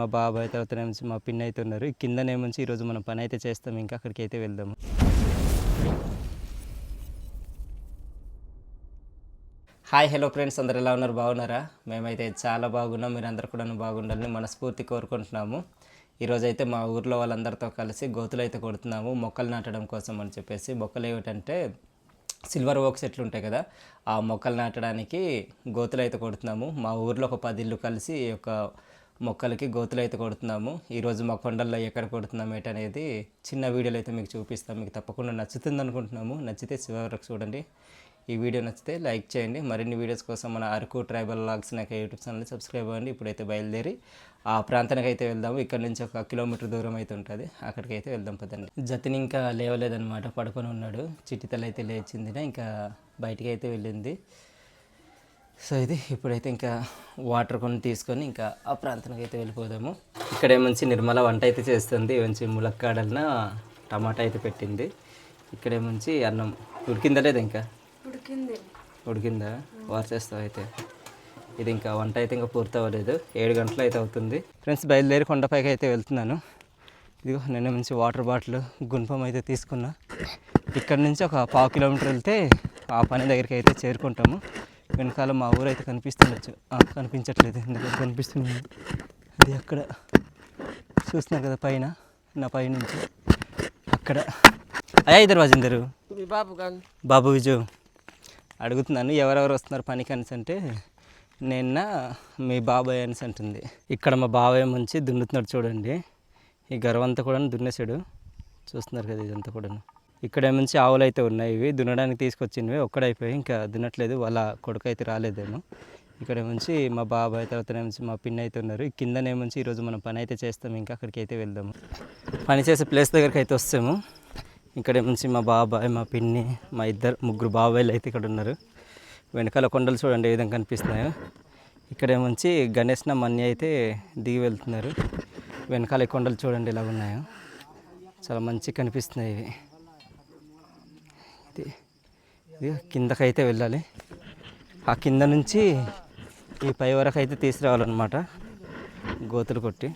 మా బాబాయ్ తర్వాత నుంచి మా పిన్ని అయితే ఉన్నారు. ఈ కిందనేముంచి ఈరోజు మనం పని అయితే చేస్తాం. ఇంకా అక్కడికి అయితే వెళ్దాము హాయ్ హలో ఫ్రెండ్స్. అందరు ఎలా ఉన్నారు? బాగున్నారా? మేమైతే చాలా బాగున్నాం. మీరు అందరు కూడా బాగుండాలని మనస్ఫూర్తి కోరుకుంటున్నాము. ఈరోజు అయితే మా ఊర్లో వాళ్ళందరితో కలిసి గోతులు అయితే కొడుతున్నాము. మొక్కలు నాటడం కోసం అని చెప్పేసి. మొక్కలు ఏమిటంటే సిల్వర్ ఓక్ చెట్లు ఉంటాయి కదా ఆ మొక్కలు నాటడానికి గోతులు అయితే కొడుతున్నాము. మా ఊర్లో ఒక పది ఇల్లు కలిసి ఈ యొక్క మొక్కలకి గోతులు అయితే కొడుతున్నాము ఈరోజు మా కొండల్లో ఎక్కడ కొడుతున్నాం ఏంటనేది చిన్న వీడియోలు అయితే మీకు చూపిస్తాం. మీకు తప్పకుండా నచ్చుతుంది అనుకుంటున్నాము నచ్చితే చివరికి చూడండి. ఈ వీడియో నచ్చితే లైక్ చేయండి. మరిన్ని వీడియోస్ కోసం మన అరకు ట్రైబల్ లాగ్స్ నాకు యూట్యూబ్ ఛానల్ సబ్స్క్రైబ్ అవ్వండి. ఇప్పుడైతే బయలుదేరి ఆ ప్రాంతానికి అయితే వెళ్దాము. ఇక్కడ నుంచి ఒక కిలోమీటర్ దూరం అయితే ఉంటుంది. అక్కడికి అయితే వెళ్దాం పదండి. జతిని ఇంకా లేవలేదన్నమాట. పడుకొని ఉన్నాడు. చిట్టితలు అయితే లేచింది ఇంకా బయటికి అయితే వెళ్ళింది. సో ఇది ఇప్పుడైతే ఇంకా వాటర్ కొన్ని తీసుకొని ఇంకా ఆ ప్రాంతానికి అయితే వెళ్ళిపోదాము. ఇక్కడ మంచి నిర్మల వంట అయితే చేస్తుంది. మంచి ములక్కాడలన టమాటా అయితే పెట్టింది. ఇక్కడే మంచి అన్నం. ఉడికిందా లేదా ఇంకా? ఉడికింది. ఉడికిందా? వార్ చేస్తావు అయితే. ఇది ఇంకా వంట అయితే ఇంకా పూర్తి అవ్వలేదు. ఏడు గంటలు అయితే అవుతుంది. ఫ్రెండ్స్ బయలుదేరి కొండపైకి అయితే వెళ్తున్నాను. ఇదిగో నిన్న నుంచి వాటర్ బాటిల్ గుణపం అయితే తీసుకున్నా. ఇక్కడ నుంచి ఒక పావు కిలోమీటర్ వెళ్తే ఆ పని దగ్గరికి అయితే చేరుకుంటాము. వెనకాల మా ఊరు అయితే కనిపిస్తుండొచ్చు కనిపించట్లేదు. ఎందుకంటే కనిపిస్తుంది. అది అక్కడ. చూస్తున్నారు కదా పైన. నా పై నుంచి. అక్కడ. అయ్యా ఇద్దరు వాజిందరు. బాబు బాబు విజు. అడుగుతున్నాను ఎవరెవరు వస్తున్నారు పనికి అనేసి అంటే నిన్న మీ బాబాయ్ అనేసి అంటుంది. ఇక్కడ మా బాబాయ్ మంచి దున్నుతున్నాడు చూడండి. ఈ గర్వంతా కూడా దున్నేసాడు చూస్తున్నారు కదా ఇదంతా కూడా ఇక్కడ నుంచి ఆవులు అయితే ఉన్నాయి ఇవి. దున్నడానికి తీసుకొచ్చినవి. ఒక్కడైపోయి ఇంకా దున్నట్లేదు. వాళ్ళ కొడుకు అయితే రాలేదేమో. ఇక్కడ నుంచి మా బాబాయ్ తర్వాత నుంచి మా పిన్ని అయితే ఉన్నారు. ఈ కిందనేముంచి ఈరోజు మనం పని అయితే చేస్తాం. ఇంకా అక్కడికి అయితే వెళ్దాము పని చేసే ప్లేస్ దగ్గరికి అయితే వస్తాము. ఇక్కడ నుంచి మా బాబాయ్ మా పిన్ని మా ఇద్దరు ముగ్గురు బాబాయ్లు అయితే ఇక్కడ ఉన్నారు. వెనకాల కొండలు చూడండి ఏ విధంగా కనిపిస్తున్నాయో. ఇక్కడ నుంచి గణేష్ నా మన్ని అయితే దిగి వెళ్తున్నారు. వెనకాల కొండలు చూడండి ఎలా ఉన్నాయో. చాలా మంచిగా కనిపిస్తున్నాయి ఇవి. కిందకైతే వెళ్ళాలి. ఆ కింద నుంచి ఈ పై వరకు అయితే తీసుకురావాలన్నమాట. గోతులు కొట్టి.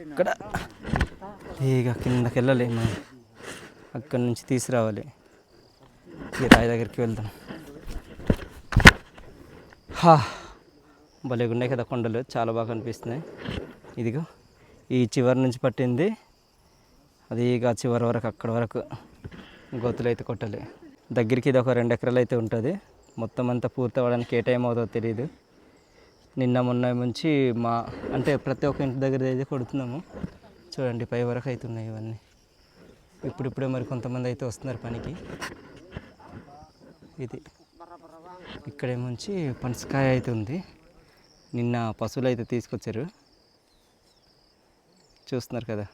ఇక్కడ. ఇక కిందకి వెళ్ళాలి మనం. అక్కడి నుంచి తీసుకురావాలి. ఈ రాయి దగ్గరికి వెళ్దాం. హా! భలే ఉన్నాయి కదా కొండలు. చాలా బాగా కనిపిస్తున్నాయి. ఇదిగో. ఈ చివరి నుంచి పట్టింది. అది ఇక చివరి వరకు అక్కడ వరకు. గోతులు అయితే కొట్టాలి. దగ్గరికి ఇది ఒక రెండు ఎకరాలు అయితే ఉంటుంది. మొత్తం అంతా పూర్తి అవ్వడానికి ఏ టైం అవుతుందో తెలియదు నిన్న మొన్న నుంచి మా అంటే ప్రతి ఒక్క ఇంటి దగ్గర అయితే కొడుతున్నాము. చూడండి పై వరకు అవుతున్నాయి ఇవన్నీ. ఇప్పుడిప్పుడే మరి కొంతమంది అయితే వస్తున్నారు పనికి. ఇది ఇక్కడేముంచి పనసకాయ అయితే ఉంది. నిన్న పశువులు అయితే తీసుకొచ్చారు. చూస్తున్నారు కదా.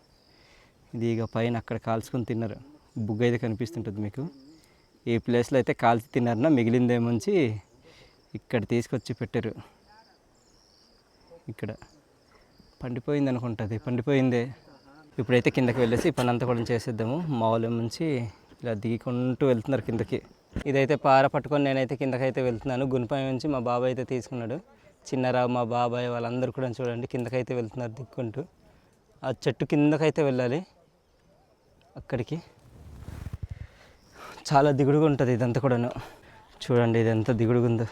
ఇది ఇక పైన అక్కడ కాల్చుకొని తిన్నారు. బుగ్గ అయితే కనిపిస్తుంటుంది మీకు. ఈ ప్లేస్లో అయితే కాల్చి తిన్నారన్న మిగిలిందేముంచి ఇక్కడ తీసుకొచ్చి పెట్టారు. ఇక్కడ పండిపోయింది అనుకుంటుంది పండిపోయిందే. ఇప్పుడైతే కిందకి వెళ్ళేసి పని అంతా కూడా చేసేద్దాము. మామూలు నుంచి ఇలా దిగుకుంటూ వెళ్తున్నారు కిందకి. ఇదైతే పార పట్టుకొని నేనైతే కిందకైతే వెళ్తున్నాను. గునిపై నుంచి మా బాబాయ్ అయితే తీసుకున్నాడు. చిన్నరావు మా బాబాయ్ వాళ్ళందరూ కూడా చూడండి కిందకైతే వెళ్తున్నారు దిక్కుంటూ. ఆ చెట్టు కిందకైతే వెళ్ళాలి. అక్కడికి. చాలా దిగుడుగా ఉంటుంది ఇదంతా కూడాను. చూడండి ఇది ఎంత దిగుడుగా ఉందో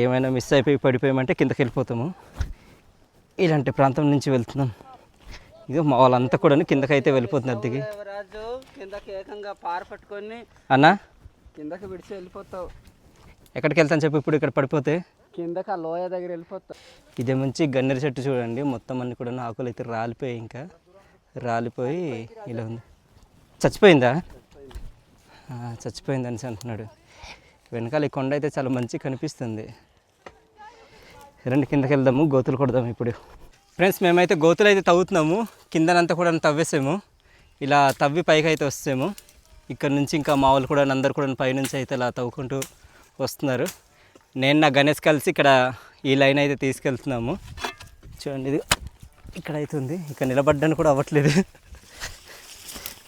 ఏమైనా మిస్ అయిపోయి పడిపోయామంటే కిందకి వెళ్ళిపోతాము ఇలాంటి ప్రాంతం నుంచి వెళ్తున్నాం. ఇదో మా వాళ్ళంతా కూడా కిందకైతే వెళ్ళిపోతున్నారు దిగి. కిందకి ఏకంగా పార పట్టుకొని అన్నా? కిందకి విడిచి వెళ్ళిపోతావు. ఎక్కడికి వెళ్తాను చెప్పి ఇప్పుడు ఇక్కడ పడిపోతే. కిందకి ఆ లోయ దగ్గర వెళ్ళిపోతావు. ఇదే మంచి గన్నేరు చెట్టు చూడండి. మొత్తం అన్ని కూడా ఆకులు అయితే రాలిపోయాయి ఇంకా. రాలిపోయి ఇలా ఉంది. చచ్చిపోయిందా? చచ్చిపోయింది అనేసి అంటున్నాడు. వెనకాల ఈ కొండ అయితే చాలా మంచి కనిపిస్తుంది. రెండు కిందకి వెళ్దాము గోతులు కొడదాము ఇప్పుడు. ఫ్రెండ్స్ మేమైతే గోతులు అయితే తవ్వుతున్నాము. కిందనంతా కూడా తవ్వేసాము. ఇలా తవ్వి పైకి అయితే వస్తాము. ఇక్కడ నుంచి ఇంకా మా వాళ్ళు కూడా అందరు కూడా పైనుంచి అయితే ఇలా తవ్వుకుంటూ వస్తున్నారు. నేను నా గణేష్ కలిసి ఇక్కడ ఈ లైన్ అయితే తీసుకెళ్తున్నాము. చూడండి ఇది ఇక్కడ అయితే ఉంది. ఇక్కడ నిలబడ్డానికి కూడా అవ్వట్లేదు.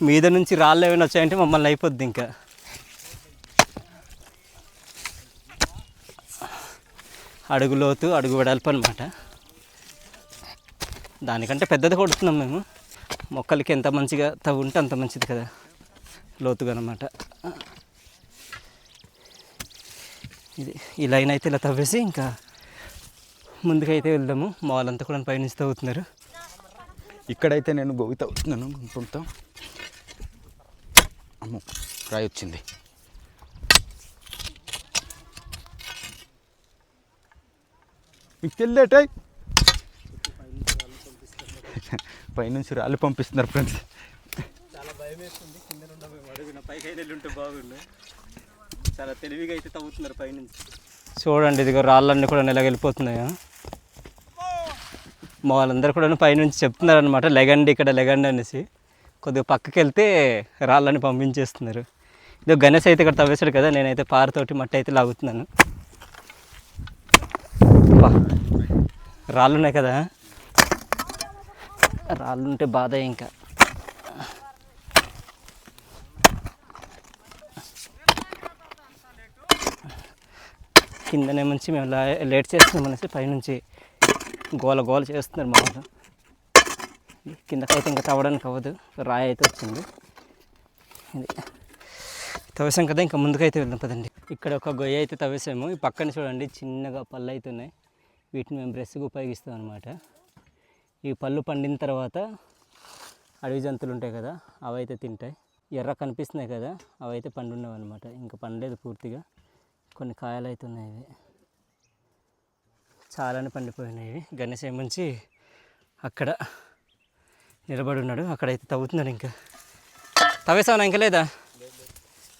మీద నుంచి రాళ్ళు ఏమైనా వచ్చాయంటే మమ్మల్ని అయిపోద్ది ఇంకా. అడుగు లోతు అడుగు వెడల్పు అనమాట దానికంటే పెద్దది కొడుతున్నాం మేము. మొక్కలకి ఎంత మంచిగా తవ్వుంటే అంత మంచిది కదా. లోతుగా అనమాట ఇది ఈ లైన్ అయితే ఇలా తవ్వేసి ఇంకా ముందుకైతే వెళ్దాము. మా వాళ్ళంతా కూడా పైనుంచి తవ్వుతున్నారు. ఇక్కడైతే నేను గోవి తవ్వుతున్నాను గుంపుతో రాయి వచ్చింది మీకు తెలియటే పైనుంచి రాళ్ళు పంపిస్తున్నారు ఫ్రెండ్స్. చాలా భయం వేస్తుంది కింద అడుగున పైకి అయితే ఉంటే బాగుండు. చాలా తెలివిగా అయితే తవ్వుతున్నారు పైనుంచి. చూడండి ఇదిగో రాళ్ళన్నీ కూడా నెలగెళ్ళిపోతున్నాయా మా వాళ్ళందరూ కూడా పైనుంచి చెప్తున్నారు అనమాట లెగండి ఇక్కడ లెగండి అనేసి. కొద్దిగా పక్కకి వెళ్తే రాళ్ళని పంపించేస్తున్నారు. ఇదో గణేష్ అయితే ఇక్కడ తవ్వేశాడు కదా నేనైతే పారతోటి మట్టి అయితే లాగుతున్నాను. రాళ్ళు ఉన్నాయి కదా. రాళ్ళు ఉంటే బాధ ఇంకా. కిందనే నుంచి మేము లేట్ చేస్తున్నాం అనేసి పైనుంచి గోల గోల చేస్తున్నారు మా వాళ్ళు. కిందకైతే ఇంకా తవ్వడానికి అవ్వదు రాయి అయితే వచ్చింది. ఇది. తవ్వేసాం కదా ఇంకా ముందుకైతే వెళ్దాం పదండి. ఇక్కడ ఒక గొయ్య అయితే తవ్వేసాము. ఈ పక్కన చూడండి చిన్నగా పళ్ళు అయితే ఉన్నాయి. వీటిని మేము బ్రష్గా ఉపయోగిస్తాం అనమాట ఈ పళ్ళు పండిన తర్వాత అడవి జంతువులు ఉంటాయి కదా అవైతే తింటాయి. ఎర్ర కనిపిస్తున్నాయి కదా అవి అయితే అనమాట ఇంకా పండలేదు పూర్తిగా. కొన్ని కాయలు అయితే ఉన్నాయి ఇవి. చాలానే పండిపోయినాయి గణేష్ ఏమంచి అక్కడ నిలబడి ఉన్నాడు. అక్కడైతే తవ్వుతున్నాడు ఇంకా. తవ్వేసావునా ఇంకా లేదా?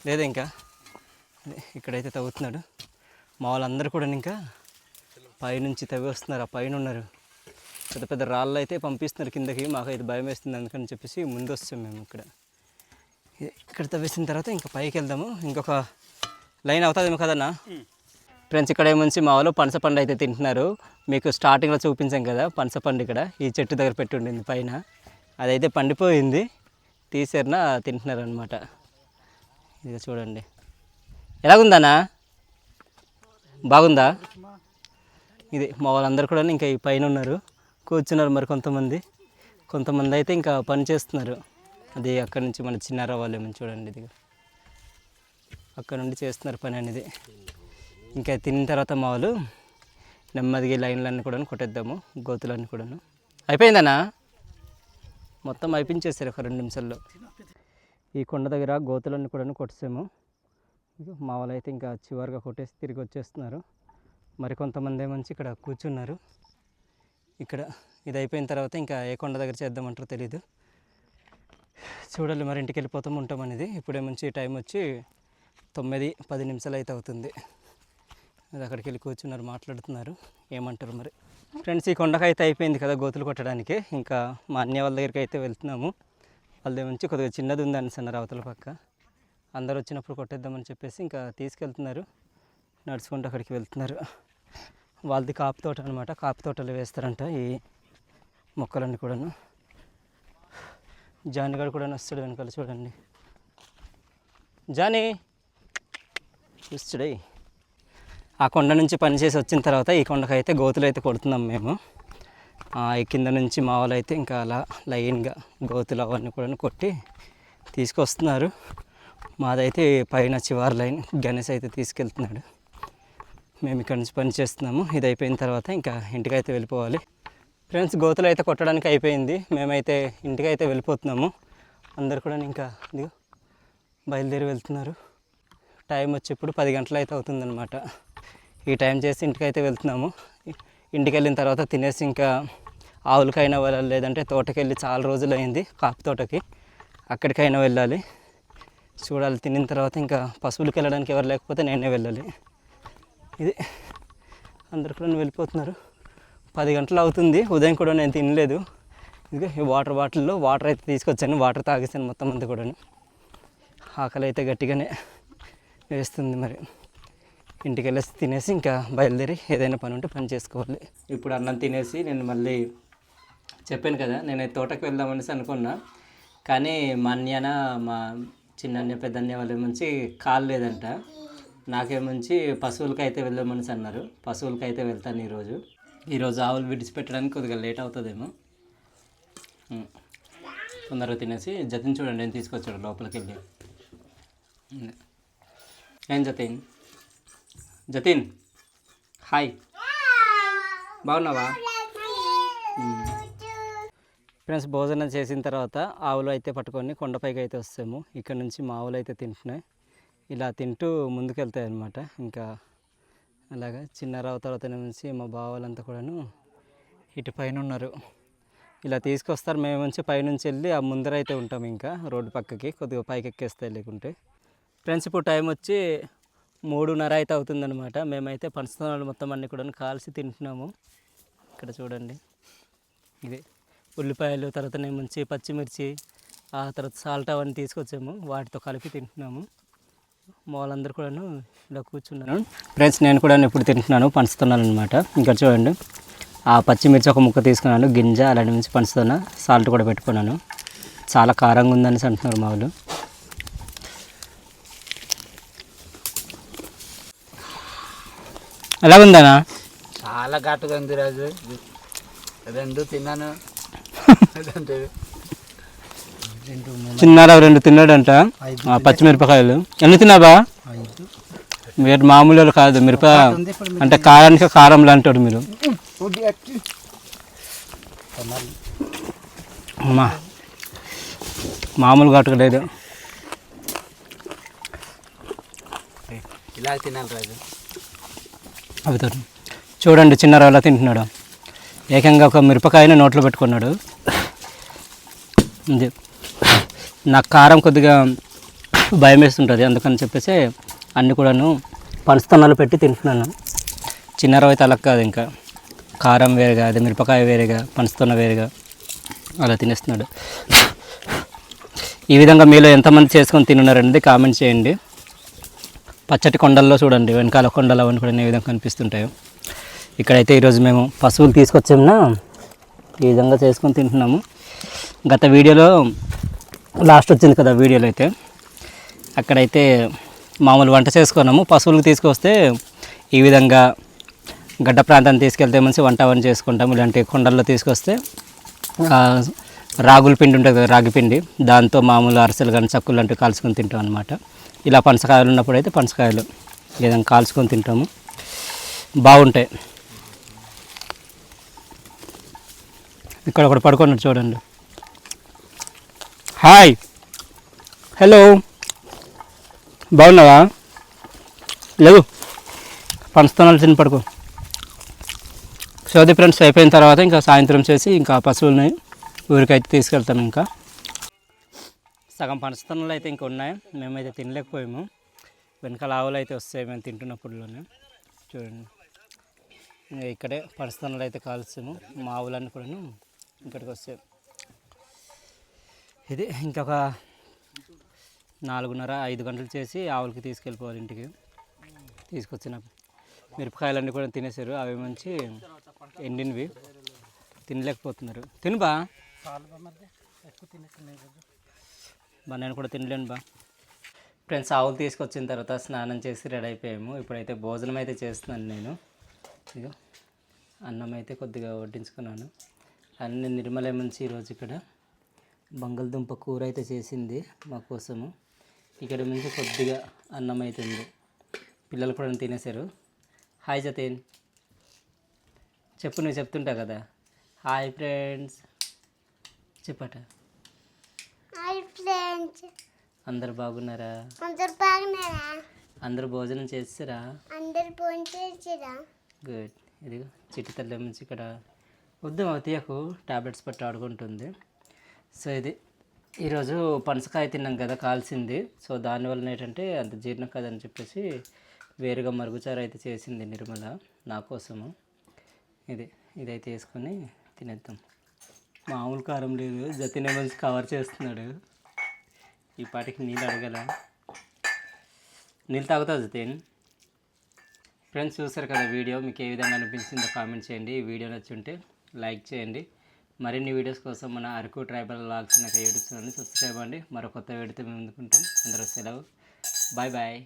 లేదా ఇంకా? ఇక్కడైతే తవ్వుతున్నాడు. మా వాళ్ళందరూ కూడా ఇంకా పైనుంచి తవ్వి వస్తున్నారు. ఆ పైన ఉన్నారు పెద్ద పెద్ద రాళ్ళు అయితే పంపిస్తున్నారు కిందకి. మాకైతే భయం వేస్తుంది. అందుకని చెప్పేసి ముందు వస్తాం మేము ఇక్కడ. ఇక్కడ తవ్వేసిన తర్వాత ఇంకా పైకి వెళ్దాము. ఇంకొక లైన్ అవుతుందేమో కదన్నా? ఫ్రెండ్స్ ఇక్కడ ఏముంచి మా వాళ్ళు పనస పండు అయితే తింటున్నారు. మీకు స్టార్టింగ్లో చూపించాం కదా పనస పండు ఇక్కడ. ఈ చెట్టు దగ్గర పెట్టి ఉండింది పైన. అదైతే పండిపోయింది. తీసేరిన తింటున్నారు అనమాట ఇది చూడండి. ఎలాగుందానా బాగుందా? ఇది మా వాళ్ళందరూ కూడా ఇంకా ఈ పైన ఉన్నారు. కూర్చున్నారు మరి కొంతమంది. కొంతమంది అయితే ఇంకా పని చేస్తున్నారు. అది అక్కడ నుంచి మన చిన్నార వాళ్ళు ఏమని చూడండి ఇది అక్కడ నుండి చేస్తున్నారు పని అనేది. ఇంకా తిన్న తర్వాత మా వాళ్ళు నెమ్మదిగా లైన్లన్నీ కూడా కొట్టేద్దాము గోతులన్నీ కూడాను. అయిపోయిందనా మొత్తం అయిపించేస్తారు ఒక రెండు నిమిషాల్లో. ఈ కొండ దగ్గర గోతులన్నీ కూడా కొట్టేసాము. మా వాళ్ళు అయితే ఇంకా చివరిగా కొట్టేసి తిరిగి వచ్చేస్తున్నారు. మరి కొంతమంది ఏమంచి ఇక్కడ కూర్చున్నారు. ఇక్కడ ఇది అయిపోయిన తర్వాత ఇంకా ఏ కొండ దగ్గర చేద్దామంటారో తెలీదు. చూడాలి మరి ఇంటికి వెళ్ళిపోతాం ఉంటాం అనేది. ఇప్పుడే మంచి టైం వచ్చి తొమ్మిది పది నిమిషాలు అయితే అవుతుంది. అది అక్కడికి వెళ్ళి కూర్చున్నారు మాట్లాడుతున్నారు. ఏమంటారు మరి? ఫ్రెండ్స్ ఈ కొండకు అయితే అయిపోయింది కదా గోతులు కొట్టడానికి. ఇంకా మా అన్నయ్య వాళ్ళ దగ్గరికి అయితే వెళ్తున్నాము. వాళ్ళ ఉంచి నుంచి కొద్దిగా చిన్నది ఉంది అన్నారు అవతల పక్క. అందరు వచ్చినప్పుడు కొట్టేద్దామని చెప్పేసి ఇంకా తీసుకెళ్తున్నారు. నడుచుకుంటూ అక్కడికి వెళ్తున్నారు. వాళ్ళది కాపు తోట అనమాట కాపు తోటలు వేస్తారంట ఈ మొక్కలన్నీ కూడాను. జానిగాడు కూడా వస్తాడు వెనకాల చూడండి. జానీ! చూస్తుడే ఆ కొండ నుంచి పనిచేసి వచ్చిన తర్వాత ఈ కొండకైతే గోతులు అయితే కొడుతున్నాం మేము. కింద నుంచి మా వాళ్ళు అయితే ఇంకా అలా లైన్గా గోతులు అవన్నీ కూడా కొట్టి తీసుకొస్తున్నారు. మాదైతే పైన చివరి లైన్ గణేష్ అయితే తీసుకెళ్తున్నాడు. మేము ఇక్కడ నుంచి పని చేస్తున్నాము. ఇది అయిపోయిన తర్వాత ఇంకా ఇంటికైతే వెళ్ళిపోవాలి. ఫ్రెండ్స్ గోతులు అయితే కొట్టడానికి అయిపోయింది. మేమైతే ఇంటికైతే వెళ్ళిపోతున్నాము. అందరు కూడా ఇంకా ఇదిగో బయలుదేరి వెళ్తున్నారు. టైం వచ్చి ఇప్పుడు పది గంటలు అయితే అవుతుందన్నమాట. ఈ టైం చేసి ఇంటికైతే వెళ్తున్నాము. ఇంటికి వెళ్ళిన తర్వాత తినేసి ఇంకా ఆవులకైనా వెళ్ళాలి లేదంటే తోటకి వెళ్ళి చాలా రోజులు అయింది కాపు తోటకి. అక్కడికైనా వెళ్ళాలి. చూడాలి తినిన తర్వాత ఇంకా పశువులకి వెళ్ళడానికి ఎవరు లేకపోతే నేనే వెళ్ళాలి. ఇది. అందరు కూడా వెళ్ళిపోతున్నారు. పది గంటలు అవుతుంది. ఉదయం కూడా నేను తినలేదు. ఇదిగో ఈ వాటర్ బాటిల్లో వాటర్ అయితే తీసుకొచ్చాను. వాటర్ తాగేసాను మొత్తం అంతా కూడాను. ఆకలి అయితే గట్టిగానే వేస్తుంది మరి. ఇంటికి వెళ్ళేసి తినేసి ఇంకా బయలుదేరి ఏదైనా పని ఉంటే పని చేసుకోవాలి. ఇప్పుడు అన్నం తినేసి నేను మళ్ళీ చెప్పాను కదా నేను తోటకి వెళ్దామనేసి అనుకున్నా. కానీ మా అన్యన మా చిన్నన్య అన్య పెద్ద మంచి వాళ్ళ నుంచి కాలు లేదంట. నాకేమంచి పశువులకి అయితే వెళ్దామని అన్నారు. పశువులకి అయితే వెళ్తాను ఈరోజు. ఈరోజు ఆవులు విడిచిపెట్టడానికి కొద్దిగా లేట్ అవుతుందేమో. తొందరగా తినేసి జతిన్ చూడండి నేను తీసుకొచ్చాడు లోపలికి వెళ్ళి ఏం జతిన్? జతిన్ హాయ్. బాగున్నావా? ఫ్రెండ్స్ భోజనం చేసిన తర్వాత ఆవులు అయితే పట్టుకొని కొండపైకి అయితే వస్తాము. ఇక్కడ నుంచి మా ఆవులు అయితే తింటున్నాయి. ఇలా తింటూ ముందుకెళ్తాయి అనమాట ఇంకా అలాగా చిన్న రావు తర్వాత నుంచి మా బావాలంతా కూడాను ఇటు పైన ఉన్నారు ఇలా తీసుకొస్తారు. మేము నుంచి పైనుంచి వెళ్ళి ఆ ముందర అయితే ఉంటాం ఇంకా రోడ్డు పక్కకి. కొద్దిగా పైకి ఎక్కేస్తాయి లేకుంటే. ఫ్రెండ్స్ ఇప్పుడు టైం వచ్చి మూడున్నర అయితే అవుతుందన్నమాట. మేమైతే పంచుతున్నాడు మొత్తం అన్ని కూడా కాల్చి తింటున్నాము. ఇక్కడ చూడండి. ఇది. ఉల్లిపాయలు తర్వాత మంచి పచ్చిమిర్చి ఆ తర్వాత సాల్ట్ అవన్నీ తీసుకొచ్చాము. వాటితో కలిపి తింటున్నాము. మా వాళ్ళందరూ కూడాను ఇలా కూర్చున్నాను ఫ్రెండ్స్ నేను కూడా ఇప్పుడు తింటున్నాను. పంచుతున్నాను అనమాట ఇంకా చూడండి. ఆ పచ్చిమిర్చి ఒక ముక్క తీసుకున్నాను. గింజ అలాంటి నుంచి పంచుతున్నా. సాల్ట్ కూడా పెట్టుకున్నాను. చాలా కారంగా ఉందని అంటున్నారు మా వాళ్ళు. ఎలా ఉందనా చాలా ఘాటుగా ఉంది రాజు. రెండు తిన్నాను. అంటే చిన్నారా రెండు తిన్నాడంట. ఆ పచ్చిమిరపకాయలు. ఎన్ని తిన్నావా? మీరు మామూలు వాళ్ళు కాదు మిరప అంటే కారానికి కారం లాంటాడు మీరు. అమ్మా మామూలు ఘాటుగా లేదు. ఇలా తినాలి రాజు. అవుతాడు చూడండి చిన్నారా ఎలా తింటున్నాడు. ఏకంగా ఒక మిరపకాయని నోట్లో పెట్టుకున్నాడు. ఇది నాకు కారం కొద్దిగా భయం వేస్తుంటుంది అందుకని చెప్పేసి అన్నీ కూడాను పంచుతన్నాలు పెట్టి తింటున్నాను. చిన్నారావు అయితే అలా కాదు ఇంకా. కారం వేరుగా అది మిరపకాయ వేరుగా పంచుతున్న వేరుగా అలా తినేస్తున్నాడు. ఈ విధంగా మీలో ఎంతమంది చేసుకొని తినున్నారనేది కామెంట్ చేయండి. పచ్చటి కొండల్లో చూడండి వెనకాల కొండలు అవన్నీ కూడా ఏ విధంగా కనిపిస్తుంటాయో. ఇక్కడైతే ఈరోజు మేము పశువులు తీసుకొచ్చామన్నా ఈ విధంగా చేసుకొని తింటున్నాము. గత వీడియోలో లాస్ట్ వచ్చింది కదా వీడియోలో అయితే. అక్కడైతే మామూలు వంట చేసుకున్నాము. పశువులకు తీసుకొస్తే ఈ విధంగా గడ్డ ప్రాంతాన్ని తీసుకెళ్తే మంచి వంట అవన్నీ చేసుకుంటాము. ఇలాంటి కొండల్లో తీసుకొస్తే రాగుల పిండి ఉంటుంది కదా రాగి పిండి. దాంతో మామూలు అరసలు కానీ చక్కులు లాంటివి కాల్చుకొని తింటాం అనమాట ఇలా పనసకాయలు ఉన్నప్పుడు అయితే పనసకాయలు ఈ విధంగా కాల్చుకొని తింటాము. బాగుంటాయి. ఇక్కడ ఒకటి పడుకున్నాడు చూడండి. హాయ్. హలో. బాగున్నావా? లేదు పంచుతున్నాను తిని పడుకో. సోది ఫ్రెండ్స్ అయిపోయిన తర్వాత ఇంకా సాయంత్రం చేసి ఇంకా పశువులని ఊరికైతే తీసుకెళ్తాం ఇంకా. సగం పంచుతనలు అయితే ఇంకా ఉన్నాయి. మేమైతే తినలేకపోయాము. వెనకాల ఆవులు అయితే వస్తాయి మేము తింటున్నప్పుడులోనే. చూడండి. ఇక్కడే పంచుతనలు అయితే కాల్చాము మా ఆవులన్నీ కూడాను ఇక్కడికి వస్తాయి. ఇది ఇంకొక నాలుగున్నర ఐదు గంటలు చేసి ఆవులకి తీసుకెళ్ళిపోవాలి ఇంటికి. తీసుకొచ్చిన మిరపకాయలన్నీ కూడా తినేసారు అవి మంచి ఎండినవి. తినలేకపోతున్నారు. తినుబా బా నేను కూడా తినలేను బా. ఫ్రెండ్స్ ఆవులు తీసుకొచ్చిన తర్వాత స్నానం చేసి రెడీ అయిపోయాము. ఇప్పుడైతే భోజనం అయితే చేస్తున్నాను నేను. ఇదిగో అన్నం అయితే కొద్దిగా వడ్డించుకున్నాను. అన్ని నిర్మలే మంచి ఈరోజు ఇక్కడ. బంగాళదుంప కూర అయితే చేసింది మా కోసము. ఇక్కడ నుంచి కొద్దిగా అన్నం అవుతుంది పిల్లలు కూడా తినేశారు. హాయ్ జతేన్. చెప్పు నువ్వు చెప్తుంటా కదా. హాయ్ ఫ్రెండ్స్ చెప్పట. హాయ్ ఫ్రెండ్స్ అందరు బాగున్నారా? అందరు బాగున్నారా? అందరూ భోజనం చేస్తారా? అందరు ఫోన్ చేసిరా గుడ్ ఇదిగో చిట్టి తల్లి నుంచి ఇక్కడ వద్దు తీయకు టాబ్లెట్స్ పట్టి ఆడుకుంటుంది. సో ఇది. ఈరోజు పనసకాయ తిన్నాం కదా కాల్సింది. సో దానివల్ల ఏంటంటే అంత జీర్ణం కదని చెప్పేసి వేరుగా మరుగుచారు అయితే చేసింది నిర్మల నా కోసము. ఇది ఇదైతే వేసుకొని తినేద్దాం. మామూలు కారం లేదు జతినే మంచి కవర్ చేస్తున్నాడు. ఈ పాటికి నీళ్ళు అడగల. నీళ్ళు తాగుతావు జతీన్ ఫ్రెండ్స్ చూసారు కదా వీడియో మీకు ఏ విధంగా అనిపించిందో కామెంట్ చేయండి. ఈ వీడియో నచ్చుంటే లైక్ చేయండి. మరిన్ని వీడియోస్ కోసం మన అరకు ట్రైబల్ లాగ్స్ నాకు యూట్యూబ్ ఛానల్ని సబ్స్క్రైబ్ అండి మరో కొత్త వీడియోతో మేము అందుకుంటాం అందరూ సెలవు. Bye bye.